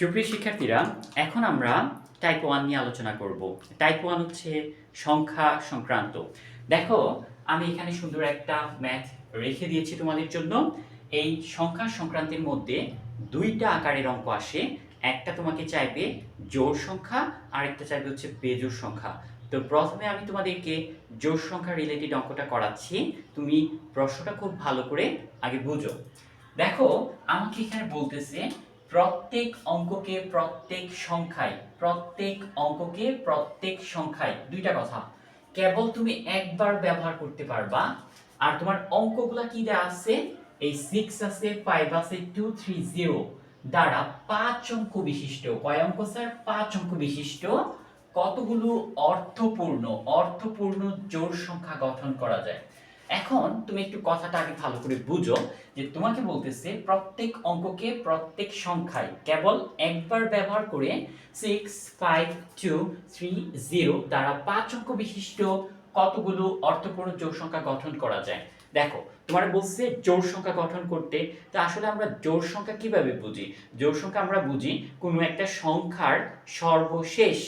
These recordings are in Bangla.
সুপ্রিয় শিক্ষার্থীরা, এখন আমরা টাইপ ওয়ান নিয়ে আলোচনা করব। টাইপ ওয়ান হচ্ছে সংখ্যা সংক্রান্ত। দেখো, আমি এখানে সুন্দর একটা ম্যাথ রেখে দিয়েছি তোমাদের জন্য। এই সংখ্যা সংক্রান্তির মধ্যে দুইটা আকারের অঙ্ক আসে। একটা তোমাকে চাইবে জোর সংখ্যা আর একটা চাইবে হচ্ছে বেজোর সংখ্যা। তো প্রথমে আমি তোমাদেরকে জোর সংখ্যা রিলেটেড অঙ্কটা করাচ্ছি। তুমি প্রশ্নটা খুব ভালো করে আগে বুঝো। দেখো, আমাকে এখানে বলতেছে প্রত্যেক অঙ্ককে প্রত্যেক সংখ্যায়, প্রত্যেক অঙ্ককে প্রত্যেক সংখ্যায়, দুইটা কথা। কেবল তুমি একবার ব্যবহার করতে পারবা, আর তোমার অঙ্কগুলা কি দেওয়া আছে? এই সিক্স আছে ফাইভ আছে টু থ্রি জিরো দ্বারা পাঁচ অঙ্ক বিশিষ্ট। কয় অঙ্ক, স্যার? পাঁচ অঙ্ক বিশিষ্ট। কতগুলো অর্থপূর্ণ অর্থপূর্ণ জোড় সংখ্যা গঠন করা যায়? এখন তুমি একটু কথাটা আগে ভালো করে বুঝো যে তোমাকে বলতেছে প্রত্যেক অঙ্ককে প্রত্যেক সংখ্যায় কেবল একবার ব্যবহার করে six five two three zero দ্বারা পাঁচ অঙ্ক বিশিষ্ট কতগুলো অর্থপূর্ণ জোড় সংখ্যা গঠন করা যায়। দেখো, তোমার বলছে জোড় সংখ্যা গঠন করতে। তা আসলে আমরা জোড় সংখ্যা কীভাবে বুঝি? জোড় সংখ্যা আমরা বুঝি কোনো একটা সংখ্যার সর্বশেষ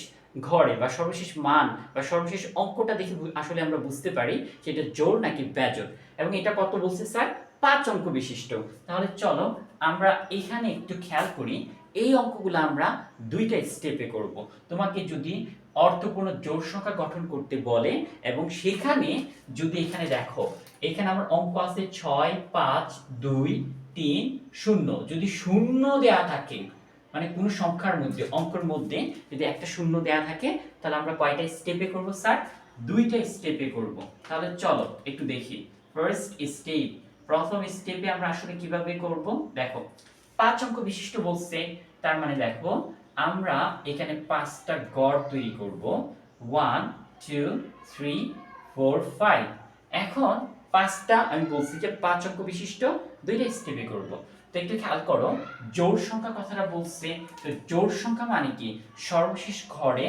ঘরে বা সর্বশেষ মান বা সর্বশেষ অঙ্কটা দেখে আসলে আমরা বুঝতে পারি সেটা জোর নাকি বেজোড় এবং এটা কত বলছে স্যার? পাঁচ অঙ্ক বিশিষ্ট। তাহলে চলো আমরা এখানে একটু খেয়াল করি, এই অঙ্কগুলো আমরা দুইটা স্টেপে করব। তোমাকে যদি অর্থপূর্ণ জোর সংখ্যা গঠন করতে বলে এবং সেখানে যদি এখানে দেখো, এখানে আমার অঙ্ক আছে ছয়, পাঁচ, দুই, তিন, শূন্য। যদি শূন্য দেয়া থাকে মানে কোনো সংখ্যার মধ্যে, অঙ্কের মধ্যে যদি একটা শূন্য দেয়া থাকে, তাহলে আমরা কয়টা স্টেপে করব স্যার দুইটা স্টেপে করব। তাহলে চলো, একটু দেখি। ফার্স্ট স্টেপ প্রথম স্টেপে আমরা আসলে কীভাবে করব? দেখো, পাঁচ অঙ্ক বিশিষ্ট বলছে, তার মানে দেখো, আমরা এখানে পাঁচটা গড় তৈরি করব। One two three four five এখন পাঁচটা, আমি বলছি যে পাঁচ অঙ্ক বিশিষ্ট, দুইটা স্টেপে করব। তো একটু খেয়াল করো জোড় সংখ্যা কথাটা বলছে, তো জোড় সংখ্যা মানে কি? সর্বশেষ ঘরে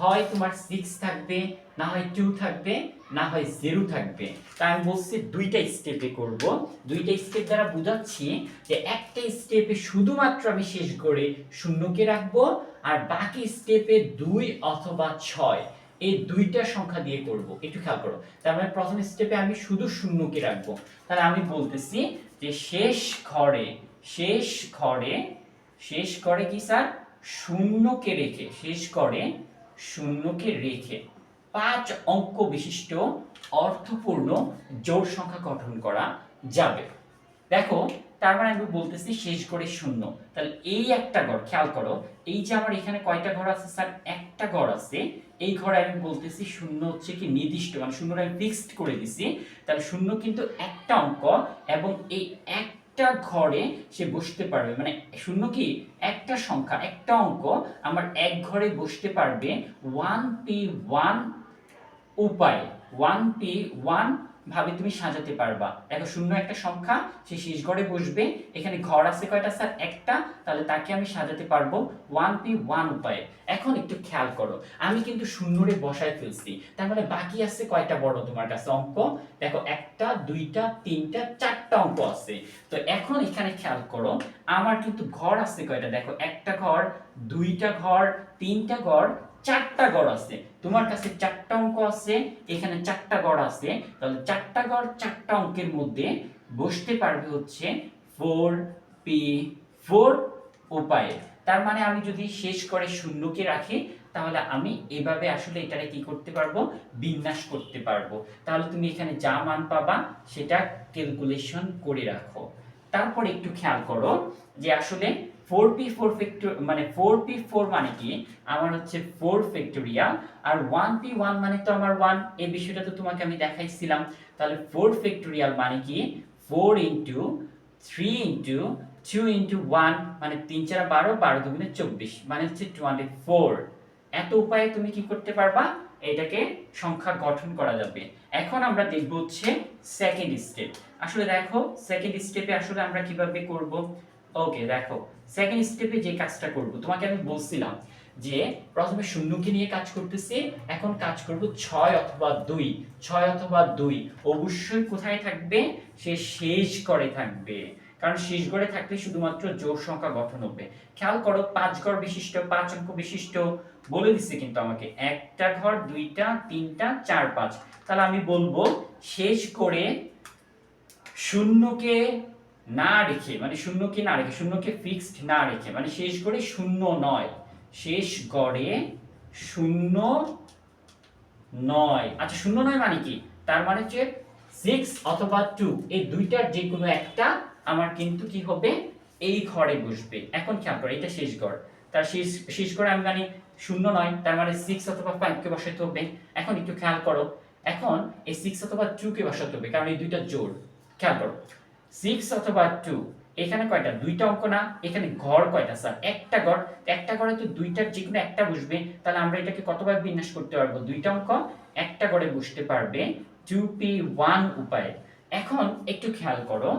হয় তোমার সিক্স থাকবে, না হয় টু থাকবে, না হয় জিরো থাকবে। তাই আমি বলছি দুইটা স্টেপে করব। দুইটা স্টেপ দ্বারা বোঝাচ্ছি যে একটা স্টেপে শুধুমাত্র আমি শেষ করে শূন্যকে রাখব, আর বাকি স্টেপে দুই অথবা ছয়। এই দুইটা সংখ্যা দিয়ে করব। একটু খেয়াল করো। তার মানে প্রথম স্টেপে আমি শুধু শূন্যকে রাখব। তাহলে আমি বলতেছি যে শেষ ঘরে শেষ ঘরে, শেষ করে কি স্যার? শূন্যকে রেখে, শেষ করে শূন্যকে রেখে পাঁচ অঙ্ক বিশিষ্ট, অর্থপূর্ণ জোর সংখ্যা গঠন করা যাবে। দেখো তার মানে আমি বলতেছি শেষ করে শূন্য। তাহলে এই একটা ঘর, খেয়াল করো, এই যে আমার এখানে কয়টা ঘর আছে স্যার? একটা ঘর আছে, এই ঘরে আমি বলতেছি শূন্য হচ্ছে কি নির্দিষ্ট মানে শূন্যটা আমি ফিক্সড করে দিছি। তাহলে শূন্য কিন্তু একটা অঙ্ক এবং এই একটা ঘরে সে বসতে পারবে। মানে শূন্য কি? একটা সংখ্যা, একটা অঙ্ক, আমার এক ঘরে বসতে পারবে ওয়ান পি ওয়ান উপায় ওয়ান পি ওয়ান ভাবে তুমি সাজাতে পারবা। দেখো, শূন্য একটা সংখ্যা, সে শেষ ঘরে বসবে। এখানে ঘর আছে কয়টা, স্যার? একটা। তাহলে তাকে আমি সাজাতে পারব ওয়ান পি ওয়ান উপায়ে। এখন একটু খেয়াল করো, আমি কিন্তু শূন্যরে বসায় ফেলছি। তার মানে বাকি আছে কয়টা বড় তোমার কাছে অঙ্ক? দেখো, একটা, দুইটা, তিনটা, চারটা অঙ্ক আছে। তো এখন এখানে খেয়াল করো, আমার কিন্তু ঘর আছে কয়টা? দেখো, একটা ঘর, দুইটা ঘর, তিনটা ঘর চারটা গড় আছে। তোমার কাছে চারটা অঙ্ক আছে, এখানে চারটা গড় আছে। তাহলে চারটা গড় চারটা অঙ্কের মধ্যে বসতে পারবে হচ্ছে ফোর পি ফোর উপায়ে তার মানে আমি যদি শেষ করে শূন্যকে রাখি, তাহলে আমি এভাবে আসলে এটারে কি করতে পারব? বিন্যাস করতে পারব। তাহলে তুমি এখানে যা মান পাবা, সেটা ক্যালকুলেশন করে রাখো। তারপর একটু খেয়াল করো যে আসলে ফোর পি ফোর ফ্যাক্টর মানে ফোর পি ফোর মানে কি? আমার হচ্ছে ফোর ফ্যাক্টোরিয়াল আর ওয়ান পি ওয়ান মানে তো আমার ওয়ান এই বিষয়টা তো তোমাকে আমি দেখাইছিলাম। তাহলে ফোর ফ্যাক্টোরিয়াল মানে কি? Four into three into two into one মানে তিন চার বারো বারো দুগুণে চব্বিশ মানে হচ্ছে টু টোয়েন্টি ফোর এত উপায়ে তুমি কি করতে পারবা? এটাকে সংখ্যা গঠন করা যাবে। এখন আমরা দেখব হচ্ছে সেকেন্ড স্টেপ আসলে দেখো সেকেন্ড স্টেপে আসলে আমরা কীভাবে করব? ওকে দেখো সেকেন্ড স্টেপে যে কাজটা করব, তোমাকে আমি বলছিলাম যে প্রথমে শূন্যকে নিয়ে কাজ করতেছি, এখন কাজ করব ছয় অথবা দুই। ছয় অথবা দুই, অবশ্যই কোথায় থাকবে? সে শেষ করে থাকবে। কারণ শেষ গড়ে থাকলে শুধুমাত্র জোড় সংখ্যা গঠন হবে। খেয়াল করো, পাঁচ ঘর বিশিষ্ট, পাঁচ অঙ্ক বিশিষ্ট বলে দিচ্ছে কিন্তু আমাকে। একটা ঘর, দুইটা, তিনটা, চার, পাঁচ। তাহলে আমি বলব, শেষ করে শূন্যকে না রেখে মানে শূন্যকে না রেখে, শূন্যকে ফিক্সড না রেখে মানে শেষ করে শূন্য নয়। শেষ গড়ে শূন্য নয়। আচ্ছা শূন্য নয় মানে কি? তার মানে হচ্ছে সিক্স অথবা টু এই দুইটার যে কোনো একটা আমার কিন্তু কি হবে? এই ঘরে বসবে। এখন খেয়াল করো, এটা শেষ ঘর। তার শেষ শেষ ঘরে আমি জানি শূন্য নয়, তার মানে সিক্স অথবা ফাইভকে বসাতে হবে। এখন একটু খেয়াল করো, এখন এই সিক্স অথবা টু কে বসাতে হবে, কারণ এই দুইটা জোড়। খেয়াল করো সিক্স অথবা টু এখানে কয়টা? দুইটা অঙ্ক না, এখানে ঘর কয়টা? স্যার, একটা ঘর। একটা ঘরে তো দুইটার যে কোনো একটা বসবে, তাহলে আমরা এটাকে কতভাবে বিন্যাস করতে পারব? দুইটা অঙ্ক, একটা ঘরে বসতে পারবে টু পি ওয়ান উপায়ে। এখন একটু খেয়াল করো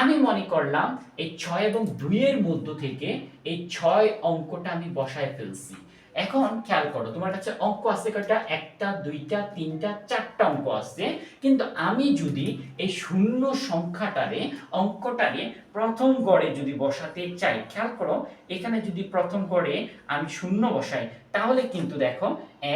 আমি মনে করলাম এই ছয় এবং দুইয়ের মধ্য থেকে এই ছয় অঙ্কটা আমি বসায় ফেলছি। এখন খেয়াল করো, তোমার কাছে অঙ্ক আছে কয়টা? একটা, দুইটা, তিনটা, চারটা অঙ্ক আছে। কিন্তু আমি যদি এই শূন্য সংখ্যাটারে, অঙ্কটারে প্রথম গড়ে যদি বসাতে চাই, খেয়াল করো, এখানে যদি প্রথম গড়ে আমি শূন্য বসাই, তাহলে কিন্তু দেখো,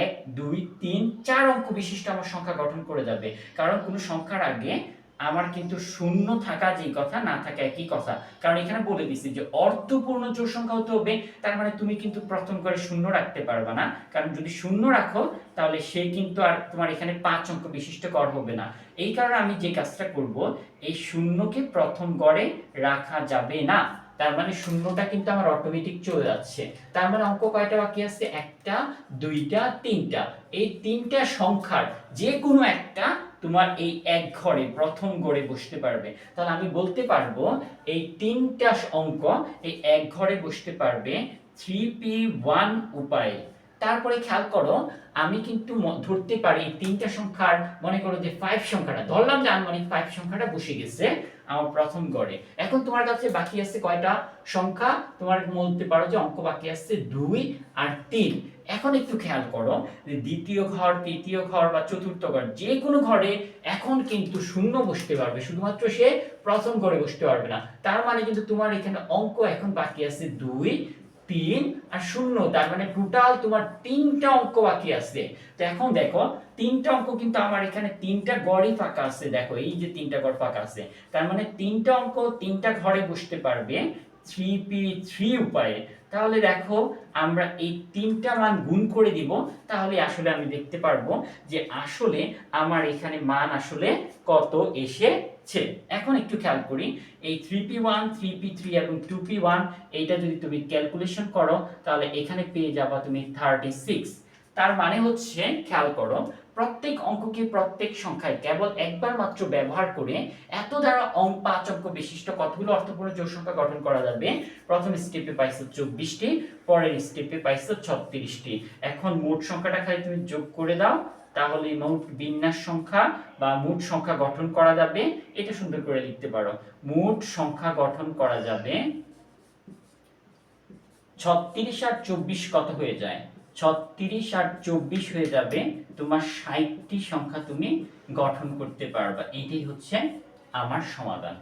এক, দুই, তিন, চার অঙ্ক বিশিষ্ট আমার সংখ্যা গঠন করে যাবে। কারণ কোনো সংখ্যার আগে আমার কিন্তু শূন্য থাকা যে কথা, না থাকা একই কথা। কারণ এখানে বলে দিছি যে অর্থপূর্ণ জোর সংখ্যা হতে হবে, তার মানে তুমি কিন্তু প্রথম করে শূন্য রাখতে পারবে না। কারণ যদি শূন্য রাখো, তাহলে সে কিন্তু আর তোমার এখানে পাঁচ অঙ্ক বিশিষ্ট কর হবে না। এই কারণে আমি যে কাজটা করব, এই শূন্যকে প্রথম গড়ে রাখা যাবে না। তার মানে শূন্যটা কিন্তু আমার অটোমেটিক চলে যাচ্ছে। তার মানে অঙ্ক কয়টা বাকি আছে? একটা, দুইটা, তিনটা। এই তিনটা সংখ্যার যে কোনো একটা তোমার এই এক ঘরে প্রথম ঘরে বসতে পারবে। তাহলে আমি বলতে পারব, এই তিনটা অঙ্ক এই এক ঘরে বসতে পারবে থ্রি পি ওয়ান উপায়ে। তারপরে খেয়াল করো, আমি কিন্তু ধরতে পারি তিনটা সংখ্যার, মনে করো যে ফাইভ সংখ্যাটা, ধরলাম যে আনুমানিক ফাইভ সংখ্যাটা বসে গেছে আমার প্রথম গড়ে। এখন তোমার কাছে বাকি আছে কয়টা সংখ্যা? তোমার বলতে পারো যে অঙ্ক বাকি আছে দুই আর তিন। এখন একটু খেয়াল করো যে দ্বিতীয় ঘর, তৃতীয় ঘর বা চতুর্থ ঘর, যে কোনো ঘরে এখন কিন্তু শূন্য বসতে পারবে। শুধুমাত্র সে প্রথম ঘরে বসতে পারবে না। তার মানে কিন্তু তোমার এখানে অঙ্ক এখন বাকি আছে দুই, তিন আর শূন্য। তার মানে টোটাল তোমার তিনটা অঙ্ক বাকি আছে। তো এখন দেখো, তিনটা অঙ্ক কিন্তু আমার এখানে তিনটা গড়ই ফাঁকা আছে। দেখো, এই যে তিনটা গড় ফাঁকা আছে। তার মানে তিনটা অঙ্ক তিনটা ঘরে বসতে পারবে। থ্রি পি থ্রি উপায়ে। তাহলে দেখো, আমরা এই তিনটা মান গুণ করে দিব, তাহলে আসলে আমি দেখতে পারব যে আসলে আমার এখানে মান আসলে কত এসেছে। এখন একটু খেয়াল করি, এই three P one three P three এবং টু পি ওয়ান এইটা যদি তুমি ক্যালকুলেশন করো, তাহলে এখানে পেয়ে যাবা তুমি থার্টি সিক্স তার মানে হচ্ছে, খেয়াল করো প্রত্যেক অঙ্ককে প্রত্যেক সংখ্যায় কেবল একবার মাত্র ব্যবহার করে এত দ্বারা অঙ্ক পাঁচ অঙ্ক বিশিষ্ট কতগুলো অর্থপূর্ণ জোড় সংখ্যা গঠন করা যাবে? প্রথম স্টেপে পাইছো চব্বিশটি, পরের স্টেপে পাইছো ছত্রিশটি। এখন মোট সংখ্যাটা খালি তুমি যোগ করে দাও, তাহলে মোট বিন্যাস সংখ্যা বা মোট সংখ্যা গঠন করা যাবে। এটা সুন্দর করে লিখতে পারো। মোট সংখ্যা গঠন করা যাবে ছত্রিশ আর চব্বিশ কত হয়ে যায়? ছত্রিশ আর চব্বিশ হয়ে যাবে, তোমার ষাটটি সংখ্যা তুমি গঠন করতে পারবা। এটাই হচ্ছে আমার সমাধান।